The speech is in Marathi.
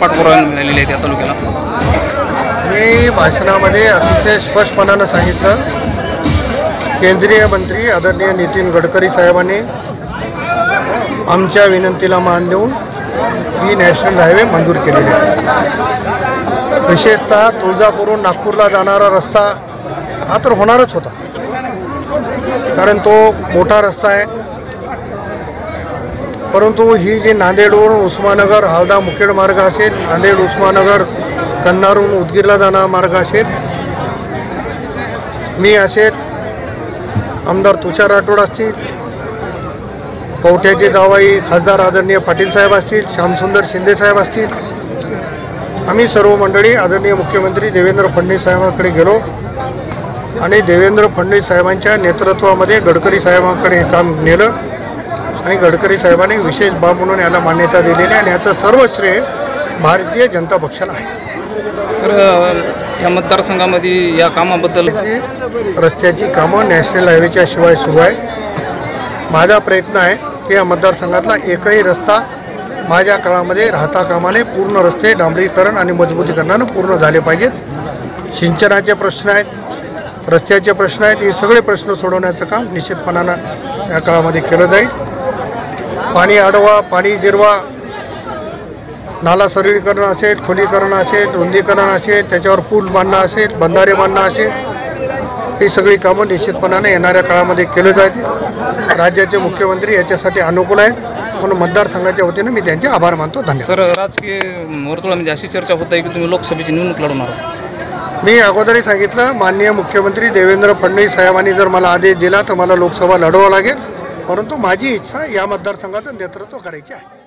पाठपुरावा मिळालेली आहे त्या तालुक्याला. मी भाषणामध्ये अतिशय स्पष्टपणानं सांगितलं. केंद्रीय मंत्री आदरणीय नितीन गडकरी साहेबांनी आमच्या विनंतीला मान देऊन ही नॅशनल हायवे मंजूर केलेली आहे. विशेषतः तुळजापूरहून नागपूरला जाणारा रस्ता हा तर होणारच होता. कारण तो मोठा रस्ता आहे. परंतु ही जी नांदेडवरून उस्मानगर हावडा मुखेड मार्ग असेल नांदेड उस्मानगर कन्नारून उदगीरला जाणारा मार्ग असेल मी असेल आमदार तुषार राठोड असतील कवठ्याचे जावाई खासदार आदरणीय पाटील साहेब असतील श्यामसुंदर शिंदे साहेब असतील आम्ही सर्व मंडळी आदरणीय मुख्यमंत्री देवेंद्र फडणवीस साहेबांकडे गेलो आणि देवेंद्र फडणवीस साहेबांच्या नेतृत्वामध्ये गडकरी साहेबांकडे हे काम नेलं. आणि गडकरी साहेबांनी विशेष बाब म्हणून याला मान्यता दिलेली आहे आणि याचं सर्व श्रेय भारतीय जनता पक्षाला आहे. सर या मतदारसंघामध्ये या कामाबद्दल रस्त्याची कामं नॅशनल हायवेच्या शिवाय सुरू आहे माझा प्रयत्न आहे की या मतदारसंघातला एकही रस्ता माझ्या काळामध्ये राहता कामाने पूर्ण रस्ते डांबरीकरण आणि मजबूतीकरणानं पूर्ण झाले पाहिजेत. सिंचनाचे प्रश्न आहेत रस्त्याचे प्रश्न आहेत हे सगळे प्रश्न सोडवण्याचं काम निश्चितपणानं या काळामध्ये केलं जाईल. पाणी अडवा पाणी जिरवा. नाला सरळीकरण असेल खोलीकरण असेल रुंदीकरण असेल त्याच्यावर पूल बांधणं असेल बंधारे बांधणं असेल ही सगळी कामं निश्चितपणाने येणाऱ्या काळामध्ये केलं जातील. राज्याचे मुख्यमंत्री याच्यासाठी अनुकूल आहेत म्हणून मतदारसंघाच्या वतीनं मी त्यांचे आभार मानतो. धन्यवाद. सर राजकीय वर्तुळामध्ये अशी चर्चा होत आहे की तुम्ही लोकसभेची निवडणूक लढवणार. मी अगोदरही सांगितलं माननीय मुख्यमंत्री देवेंद्र फडणवीस साहेबांनी जर मला आदेश दिला तर मला लोकसभा लढवावं लागेल. परंतु माझी इच्छा या मतदारसंघाचं नेतृत्व करायची आहे.